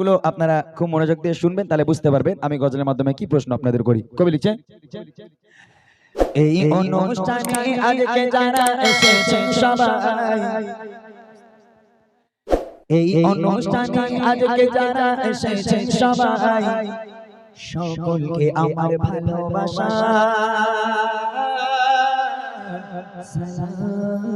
গুলো আপনারা খুব মনোযোগ দিয়ে শুনবেন তাহলে বুঝতে পারবেন আমি গজলের মাধ্যমে কি প্রশ্ন আপনাদের করি। কবি লিখছে এই অনুষ্ঠানে আজকে যারা এসেছেন সবাই। এই অনুষ্ঠানে আজকে যারা এসেছেন সবাই। সকলকে আমার ভালোবাসা। সালাম।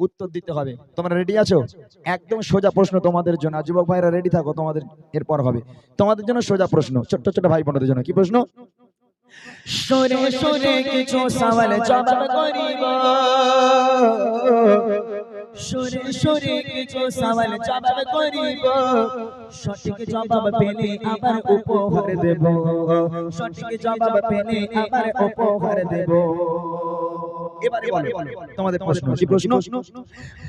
উত্তর দিতে হবে। তোমরা রেডি আছো? একদম সোজা প্রশ্ন তোমাদের জন্য। যুবক ভাইরা রেডি থাকো, তোমাদের এরপর হবে। তোমাদের জন্য সোজা প্রশ্ন, ছোট্ট ছোট ভাই বোনদের জন্য। কি প্রশ্ন? সরে সরে কিছু সওয়াল জবাব করিব। সরে সরে কিছু সওয়াল জবাব করিব। সঠিক জবাব পেলে আবার উপহার দেব। সঠিক জবাব পেলে আবার উপহার দেব। এবারে বলো তোমাদের প্রশ্ন কি প্রশ্ন?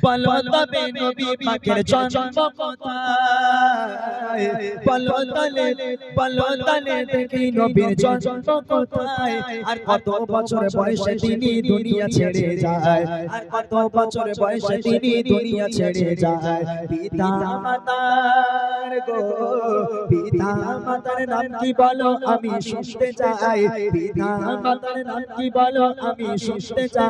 বলো তবে নবী পাকের জন্ম কোথায়? বলো তলে বলো তলে দেখি নবীর জন্ম কোথায়? আর কত বছর বয়সে তিনি দুনিয়া ছেড়ে যায়। আর কত বছর বয়সে তিনি দুনিয়া ছেড়ে যায়। পিতা মাতার গো পিতা মাতার নাম কি বলো? আমি শুনতে চাই। পিতা মাতার নাম কি বলো? আমি শুনতে চাই।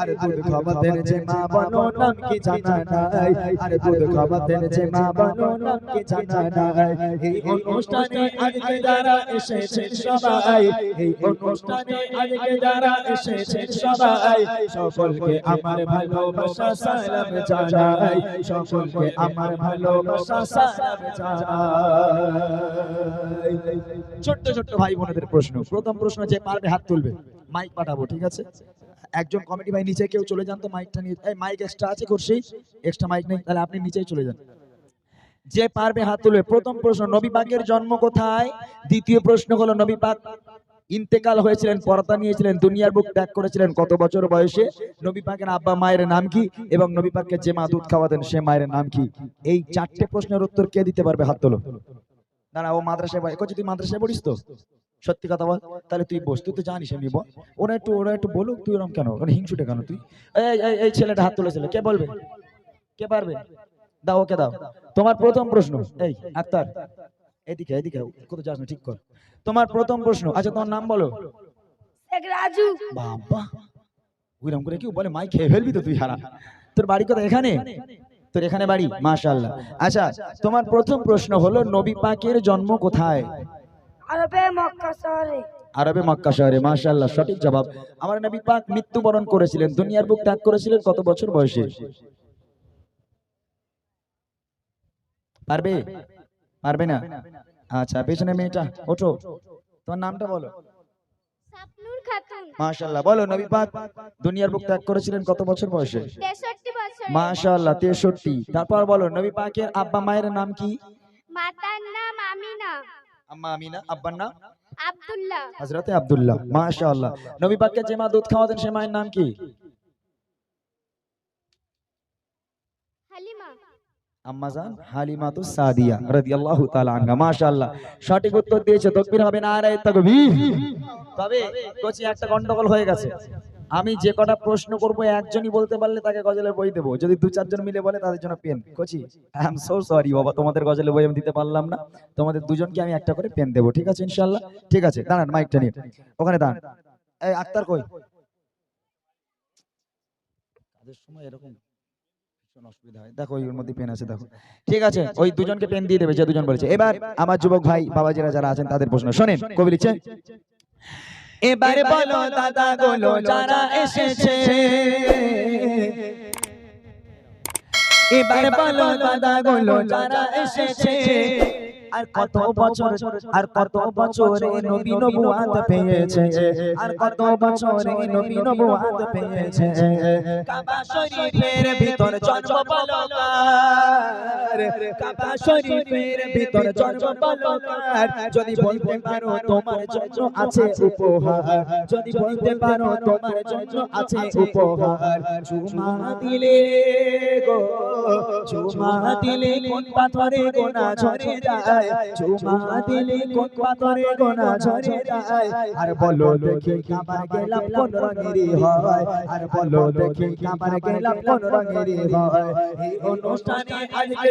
আর দুধ খাওয়াতেন যে মা বনো নাম কি জানা নাই আর দুধ খাওয়াতেন যে মা বনো নাম কি জানা নাই এই অনুষ্ঠানে আজকে যারা এসেছেন সবাই এই অনুষ্ঠানে আজকে যারা এসেছেন সবাই সকলকে আমার ভালোবাসা সালাম জানাই। সকলকে আমার ভালোবাসা সালাম জানাই। ছোট্ট ছোট্ট ভাই বোনেদের প্রশ্ন। প্রথম প্রশ্ন যে পারবে হাত তুলবে। মাইক পাঠাবো, ঠিক আছে? একজন কমিটি ভাই নিচে কেউ চলে যান তো মাইকটা নিয়ে। এই মাইক এক্সট্রা আছে করছি এক্সট্রা মাইক নেই, তাহলে আপনি নিচেই চলে যান। যে পারবে হাত তুলবে। প্রথম প্রশ্ন, নবী পাকের জন্ম কোথায়? দ্বিতীয় প্রশ্ন হলো, নবী পাক ইন্তেকাল হয়েছিলেন পর্দা নিয়েছিলেন, দুনিয়ার বুক ত্যাগ করেছিলেন, কত বছর বয়সে? নবী পাকের আব্বা মায়ের নাম কি? এবং নবী পাককে যে মা দুধ খাওয়াতেন, সে মায়ের নাম কি? এই চারটে প্রশ্নের উত্তর কে দিতে পারবে হাত তোলো? দাঁড়া, ও মাদ্রাসায় কচি তুই মাদ্রাসায় পড়িস তো? সত্যি কথা বল তাহলে তুই বস তুই তো জানিস এমনি বল। ওরা একটু ওরা একটু বলুক তুই ওরকম কেন? ওখানে হিংসুটে কেন তুই? এই এই ছেলেটা হাত তুলেছিল কে বলবে? কে পারবে? দাও ওকে দাও। তোমার প্রথম প্রশ্ন এই আক্তার। এদিকে এদিকে কত যাস না ঠিক কর। তোমার প্রথম প্রশ্ন আচ্ছা তোমার নাম বলো। রাজু। বাবা ওইরকম করে কেউ বলে মাই খেয়ে ফেলবি তো তুই হারা। তোর বাড়ি কোথায়? এখানে? তোর এখানে বাড়ি মাশাআল্লাহ। আচ্ছা তোমার প্রথম প্রশ্ন হলো নবী পাকের জন্ম কোথায়? আরবে মক্কা শহরে আরবে মক্কা শহরে মাশাআল্লাহ সঠিক জবাব। আমার নবী পাক মৃত্যুবরণ করেছিলেন দুনিয়ার বুক ত্যাগ করেছিলেন কত বছর বয়সে? পারবে? পারবে না? আচ্ছা পেছনে মেয়েটা ওঠো। তোমার নামটা বলো। সাপনুর মাশাআল্লাহ বলো নবী পাক দুনিয়ার বুক ত্যাগ করেছিলেন কত বছর বয়সে? 63 বছর মাশাআল্লাহ 63 তারপর বলো নবী পাকের আব্বা মায়ের নাম কি? আমিনা আম্মা আমিনা আব্বার নাম? আব্দুল্লাহ। হযরতে আব্দুল্লাহ মাশাআল্লাহ। নবী পাককে যে মা দুধ খাওয়াতেন সে মায়ের নাম কি? হালিমা। আম্মাজান হালিমাতু সাদিয়া রাদিয়াল্লাহু তাআলা আনহা মাশাআল্লাহ। সঠিক উত্তর দিয়েছে তাকবীর হবে না আরে তাকবীর। তবে কোচি একটা গন্ডগোল হয়ে গেছে। আমি যে কটা প্রশ্ন করব, একজনই বলতে পারলে তাকে গজলের বই দেবো। যদি দু চারজন মিলে বলে, তাদের জন্য পেন। কোচি আই এম সো সরি বাবা, তোমাদের গজলের বই আমি দিতে পারলাম না। তোমাদের দুজনকে আমি একটা করে পেন দেবো, ঠিক আছে ইনশাল্লাহ ঠিক আছে, দাঁড়ান মাইকটা নিয়ে ওখানে দাঁড়ান। এই আক্তার কই? অসুবিধা হয়। দেখো মধ্যে পেন আছে, দেখো। ঠিক আছে, ওই দুজনকে পেন দিয়ে দেবে যে দুজন এবার আমার যুবক ভাই, বাবাজিরা যারা আছেন, তাদের প্রশ্ন। শোনেন, কবি লিখছে এবারে বলো দাদা গুলো যারা এসেছে। এবার বলো দাদা গুলো যারা এসেছে। আর কত বছর আর কত বছরে নবী নবুয়াত পেয়েছে। আর কত বছরে নবী নবুয়াত পেয়েছে। কাবা শরীফের ভিতর জন্ম যদি বলতে পারো তোমার জন্য আছে উপহার চুমা দিলে গো, চুমা দিলে কোন পাথরে গোনা ঝরে যায়? চুমা দিলে কোন পাথরে গোনা ঝরে যায়? আর বলো দেখি কাবার গেলাম কোন রঙেরই হয়। আর বলো দেখি কাবার গেলাম কোন রঙেরই হয়। এই অনুষ্ঠানে আজকে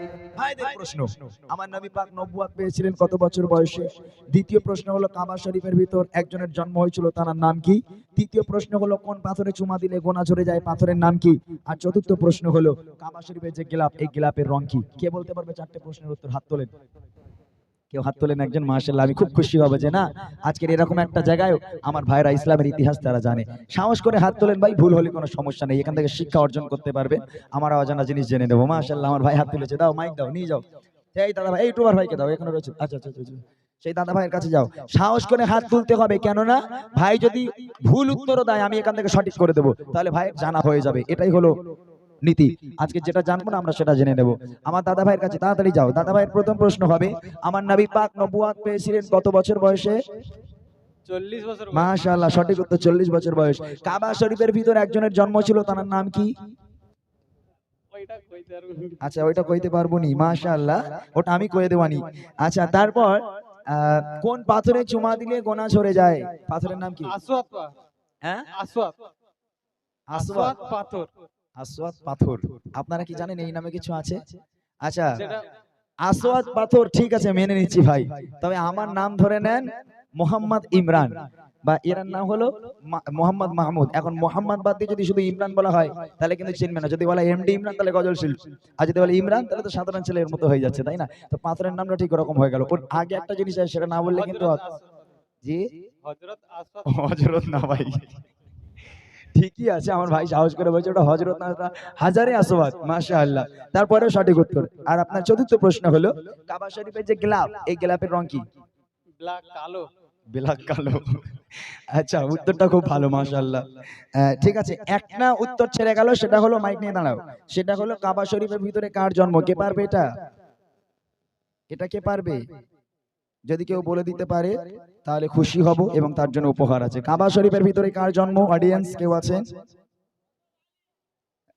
ভাইদের প্রশ্ন। আমার নবী পাক নবুয়াত পেয়েছিলেন কত বছর বয়সে? দ্বিতীয় প্রশ্ন হলো কাবা শরীফের ভিতর একজনের জন্ম হয়েছিল তার নাম কি? তৃতীয় প্রশ্ন হলো কোন পাথরে চুমা দিলে গোনা ঝরে যায় পাথরের নাম কি? আর চতুর্থ প্রশ্ন হলো কাবা শরীফের যে গিলাপ এই গিলাপের রং কি? কে বলতে পারবে? চারটে প্রশ্নের উত্তর হাত তোলেন। কেউ হাত তোলেন একজন মাশাল্লাহ আমি খুব খুশি হব যে না আজকের এরকম একটা জায়গায় আমার ভাইরা ইসলামের ইতিহাস তারা জানে। সাহস করে হাত তোলেন ভাই ভুল হলে কোনো সমস্যা নেই এখান থেকে শিক্ষা অর্জন করতে পারবে। আমার অজানা জিনিস জেনে নেব। মাশাল্লাহ আমার ভাই হাত তুলেছে দাও মাইক দাও নিয়ে যাও। এই দাদা ভাই এই টুবার ভাইকে দাও এখানে রয়েছে। আচ্ছা আচ্ছা আচ্ছা, আচ্ছা। সেই দাদা ভাইয়ের কাছে যাও। সাহস করে হাত তুলতে হবে কেননা ভাই যদি ভুল উত্তরও দেয় আমি এখান থেকে সঠিক করে দেবো। তাহলে ভাই জানা হয়ে যাবে। এটাই হলো নীতি। আজকে যেটা জানব না আমরা সেটা জেনে নেব। আমার দাদা ভাইয়ের কাছে তাড়াতাড়ি যাও। দাদা ভাইয়ের প্রথম প্রশ্ন হবে আমার নবী পাক নবুয়াত পেয়েছিলেন কত বছর বয়সে? চল্লিশ বছর মাশাআল্লাহ সঠিক উত্তর চল্লিশ বছর বয়স। কাবা শরীফের ভিতরে একজনের জন্ম ছিল তার নাম কি। আচ্ছা ওইটা কইতে পারব নি মাশাআল্লাহ। ওটা আমি কয়ে দেওয়ানি আচ্ছা তারপর আহ, কোন পাথরে চুমা দিলে গোনা ঝরে যায়? পাথরের নাম কি? আসওয়াত হ্যাঁ? আসওয়াত আসওয়াত পাথর। আসওয়াত পাথর। আপনারা কি জানেন এই নামে কিছু আছে? আচ্ছা আসওয়াত পাথর ঠিক আছে মেনে নিচ্ছি ভাই। তবে আমার নাম ধরে নেন মোহাম্মদ ইমরান। বা এর নাম হলো মোহাম্মদ মাহমুদ। এখন মোহাম্মদ বাদ দিয়ে যদি শুধু ইমরান বলা হয় তাহলে কিন্তু চিনবে না। যদি বলা এমডি ইমরান তাহলে গজল শিল্পী আর যদি বলে ইমরান তাহলে তো সাধারণ ছেলের মতো হয়ে যাচ্ছে তাই না? তো পাথরের নামটা ঠিক ওরকম হয়ে গেল। ওর আগে একটা জিনিস আছে সেটা না বললে কিন্তু জি? হজরত না ভাই। ঠিকই আছে আমার ভাই সাহস করে বলছে ওটা হজরত হাজারে আসবাদ মাশাআল্লাহ। তারপরে সঠিক উত্তর। আর আপনার চতুর্থ প্রশ্ন হলো কাবা শরীফের যে গ্লাব এই গ্লাবের রং কি? ব্ল্যাক কালো। ব্ল্যাক কালো। আচ্ছা উত্তরটা খুব ভালো মাশাআল্লাহ। ঠিক আছে একটা উত্তর ছেড়ে গেল সেটা হলো মাইক নিয়ে দাঁড়াও। সেটা হলো কাবা শরীফের ভিতরে কার জন্ম? কে পারবে এটা? এটা কে পারবে? যদি কেউ বলে দিতে পারে তাহলে খুশি হব এবং তার জন্য উপহার আছে। কাবা শরীফের ভিতরে কার জন্ম? অডিয়েন্স কেউ আছেন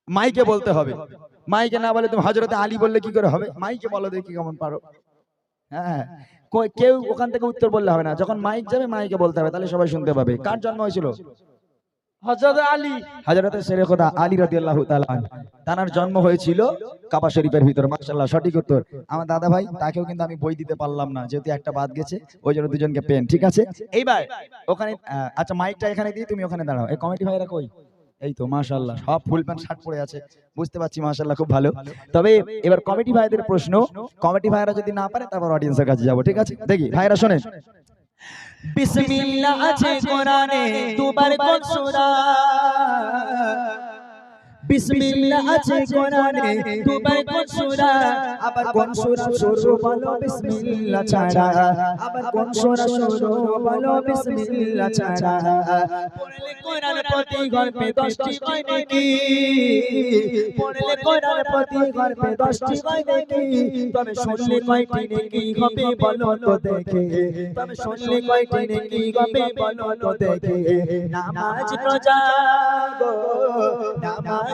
মাইকে বলতে হবে। মাইকে না বলে তুমি হজরতে আলী বললে কি করে হবে? মাইকে বলো দেখি কেমন পারো। হ্যাঁ। কেউ ওখান থেকে উত্তর বললে হবে না। যখন মাইক যাবে মাইকে বলতে হবে তাহলে সবাই শুনতে পাবে। কার জন্ম হয়েছিল? জন্ম হয়েছিল শরীফের ভিতর সঠিক উত্তর। আমার দাদা ভাই তাকেও কিন্তু আমি বই দিতে পারলাম না, যেহেতু একটা বাদ গেছে, ওই জন্য দুজনকে পেন, ঠিক আছে? ওখানে আচ্ছা মাইকটা এখানে দিয়ে তুমি ওখানে দাঁড়াও। ভাইরা কই? এই তো সব ফুল প্যান্ট, শার্ট পরে আছে। বুঝতে পারছি, মাশাআল্লাহ, খুব ভালো। তবে এবার কমিটি ভাইদের প্রশ্ন, কমিটি ভাইরা যদি না পারে, তারপর অডিয়েন্সের কাছে যাব, ঠিক আছে? দেখি, ভাইরা শোনেন। বিসমিল্লাহ আছে কোরআনে দুবার কোন সূরা বিসমিল্লাহ আছে কোরআনে। দুবার কোন সূরা? আবার কোন সূরা শুরু বলো বিসমিল্লাহ ছাড়া। আবার কোন সূরা শুরু বলো বিসমিল্লাহ ছাড়া। পড়লে কোরআন প্রতি গল্পে 10টি হয় নাকি পড়লে কোরআন প্রতি গল্পে 10টি হয় নাকি তবে শুনলে কয়টি নাকি হবে বলো তো দেখে। তবে শুনলে কয়টি নাকি হবে বলো তো দেখে। নামাজ রোজা গো নামাজ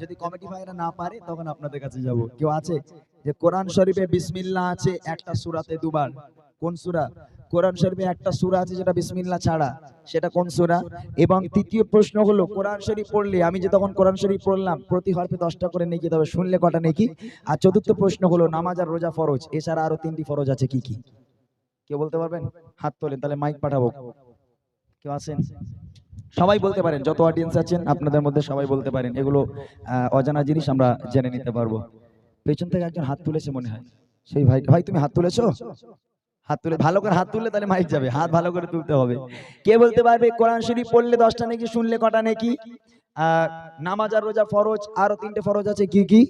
যদি কমিটি ভাইরা না পারে তখন আপনাদের কাছে যাব। কেউ আছে? যে কোরআন শরীফে বিসমিল্লা আছে একটা সূরাতে দুবার। কোন সুরা? কোরআন শরীফে একটা সূরা আছে যেটা বিসমিল্লা ছাড়া। সেটা কোন সুরা? এবং তৃতীয় প্রশ্ন হলো কোরআন শরীফ পড়লে আমি যে তখন কোরআন শরীফ পড়লাম প্রতি হরফে দশটা করে নেকি তবে শুনলে কটা নেকি? আর চতুর্থ প্রশ্ন হলো নামাজ আর রোজা ফরজ এছাড়া আরও তিনটি ফরজ আছে কি কি? কেউ বলতে পারবেন? হাত তোলেন তাহলে মাইক পাঠাবো। কেউ আছেন? সবাই বলতে পারেন, যত অডিয়েন্স আছেন, আপনাদের মধ্যে সবাই বলতে পারেন, এগুলো অজানা জিনিস আমরা জেনে নিতে পারব। পেছন থেকে একজন হাত তুলেছে মনে হয়। সেই ভাই ভাই, তুমি হাত তুলেছো? হাত তুলে, ভালো করে হাত তুললে তাহলে মাইক যাবে। হাত ভালো করে তুলতে হবে। কে বলতে পারবে, কোরআন শরীফ পড়লে দশটা নাকি, শুনলে কটা নাকি? নামাজ আর রোজা ফরজ, আরও তিনটে ফরজ আছে, কি কি?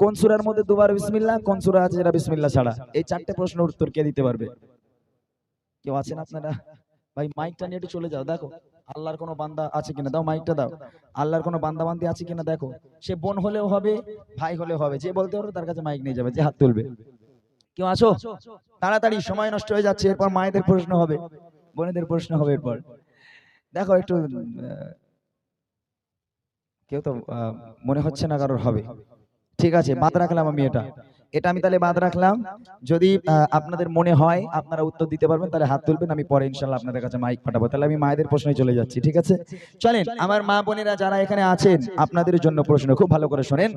কোন সুরার মধ্যে দুবার বিসমিল্লা কোন সূরা আছে যেটা বিসমিল্লাহ ছাড়া? এই চারটে প্রশ্নের উত্তর কে দিতে পারবে? কেউ আছেন আপনারা? ভাই মাইকটা নিয়ে একটু চলে যাও, দেখো। আল্লাহর কোনো বান্দা আছে কিনা? দাও মাইকটা দাও। আল্লাহর কোনো বান্দা বান্দি আছে কিনা দেখো? সে বোন হলেও হবে, ভাই হলেও হবে। যে বলতে পারবে তার কাছে মাইক নিয়ে যাবে, যে হাত তুলবে। কেউ আসো তাড়াতাড়ি, সময় নষ্ট হয়ে যাচ্ছে, এরপর মায়েদের প্রশ্ন হবে, বোনেদের প্রশ্ন হবে এরপর। দেখো একটু কেউ তো মনে হচ্ছে না কারোর হবে। ঠিক আছে, বাদ রাখলাম আমি এটা। এটা আমি তাহলে বাদ রাখলাম। যদি আপনাদের মনে হয় আপনারা উত্তর দিতে পারবেন, তাহলে হাত তুলবেন, আমি পরে ইনশাল্লাহ আপনাদের কাছে মাইক পাঠাবো। তাহলে আমি মায়েদের প্রশ্নে চলে যাচ্ছি, ঠিক আছে? চলেন, আমার মা বোনেরা যারা এখানে আছেন, আপনাদের জন্য প্রশ্ন, খুব ভালো করে শোনেন।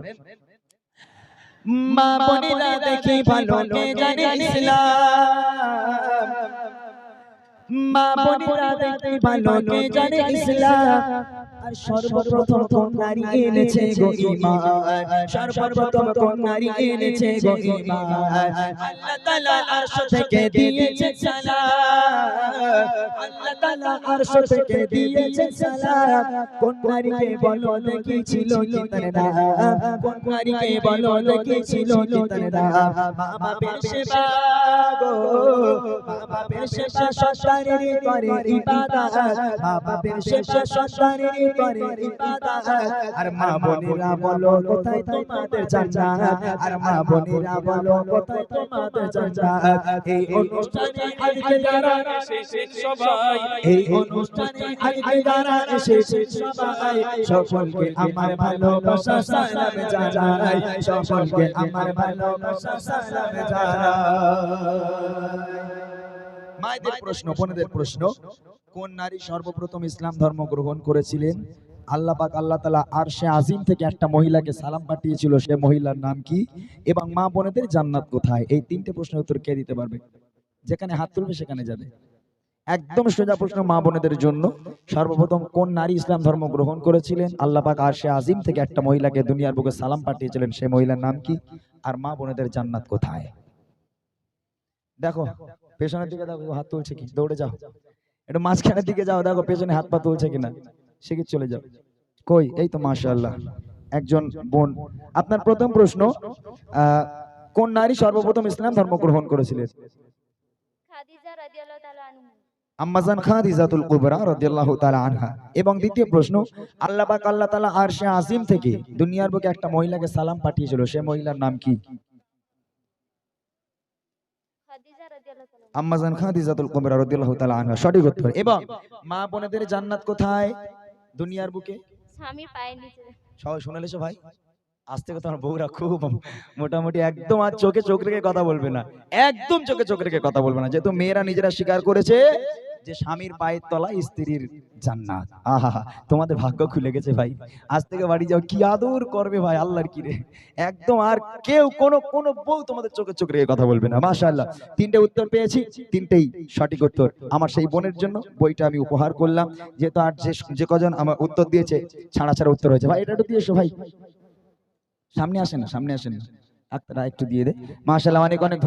মা বোনেরা দেখি ভালো কে জানে ইসলাম? মা বোনেরা দেখি ভালো কে জানে ইসলাম? আর সর্বপ্রথম কোন নারী এনেছে গো সর্বপ্রথম কোন নারী এনেছে গো ঈমান আল্লাহ তাআলা আরশ থেকে দিয়েছে সালাম। আল্লাহ তাআলা আরশ থেকে দিয়েছে সালাম। কোন নারীকে বলো দেখি ছিল কি তার নাম। কোন নারীকে বলো দেখি ছিল কি তার নাম। মা বাপের সেবা গো মা বাপের সেবা সন্তানের করে ইবাদত। মা বাপের সেবা সন্তানের করে ইবাদত। আর মা বোনেরা বলো, কোথায় তোমাদের জান্নাত? আর মা বোনেরা বলো, কোথায় তোমাদের জান্নাত? এই অনুষ্ঠানে আজকে যারা সবাই, এই অনুষ্ঠানে আজকে যারা সবাই, সকলকে আমার ভালোবাসা সালাম জানাই। সকলকে আমার ভালোবাসা সালাম জানাই। মায়েদের প্রশ্ন, বোনেদের প্রশ্ন কোন নারী সর্বপ্রথম ইসলাম ধর্ম গ্রহণ করেছিলেন? আল্লাহ পাক আল্লাহ তালা আর সে আজিম থেকে একটা মহিলাকে সালাম পাঠিয়েছিল, সে মহিলার নাম কি? এবং মা বোনেদের জান্নাত কোথায়? এই তিনটে প্রশ্নের উত্তর কে দিতে পারবে? যেখানে হাত তুলবে সেখানে যাবে। একদম সোজা প্রশ্ন মা বোনেদের জন্য। সর্বপ্রথম কোন নারী ইসলাম ধর্ম গ্রহণ করেছিলেন? আল্লাহ পাক আর সে আজিম থেকে একটা মহিলাকে দুনিয়ার বুকে সালাম পাঠিয়েছিলেন সেই মহিলার নাম কি? আর মা বোনেদের জান্নাত কোথায়? দেখো, পেছনের দিকে দেখো, হাত তুলছে কি? দৌড়ে যাও। একটু মাঝখানের দিকে যাও দেখো পেছনে হাত পা তুলছে কিনা। সেকে চলে যাও। কই? এই তো মাশাআল্লাহ। একজন বোন। আপনার প্রথম প্রশ্ন কোন নারী সর্বপ্রথম ইসলাম ধর্ম গ্রহণ করেছিলেন খাদিজা রাদিয়াল্লাহু তাআলা আনহা। আম্মাজান খাদিজাতুল কুবরা রাদিয়াল্লাহু তাআলা আনহা। এবং দ্বিতীয় প্রশ্ন আল্লাহ পাক আল্লাহ তাআলা আরশে আজিম থেকে দুনিয়ার বুকে একটা মহিলাকে সালাম পাঠিয়েছিল। সে মহিলার নাম কি খাদিজা রাদিয়াল্লাহু তাআলা আম্মাজান খাদিজাতুল কুবরা রাদিয়াল্লাহু তাআলা আনহা সঠিক উত্তর। এবং মা বোনেদের জান্নাত কোথায়? দুনিয়ার বুকে? স্বামীর পায়ের নিচে। সবাই শুনে লেছো ভাই? আজ থেকে তোমার বউরা খুব মোটামুটি একদম আর চোখে চোখ রেখে কথা বলবে না। একদম চোখে চোখ রেখে কথা বলবে না। যেহেতু মেয়েরা নিজেরা স্বীকার করেছে যে স্বামীর পায়ের তলায় স্ত্রীর জান্নাত। আহা তোমাদের ভাগ্য খুলে গেছে ভাই। আজ থেকে বাড়ি যাও কি আদর করবে ভাই আল্লাহর কি রে একদম আর কেউ কোনো কোনো বউ তোমাদের চোখে চোখ রেখে কথা বলবে না। মাশাআল্লাহ। তিনটে উত্তর পেয়েছি তিনটেই সঠিক উত্তর। আমার সেই বোনের জন্য বইটা আমি উপহার করলাম। যেহেতু আর যে যে কজন আমার উত্তর দিয়েছে ছাড়া ছাড়া উত্তর হয়েছে। ভাই এটা একটু দিয়ে এসো ভাই। সামনে আসেন না সামনে আসেন না। আপনারা একটু দিয়ে দে। মাশাআল্লাহ অনেক অনেক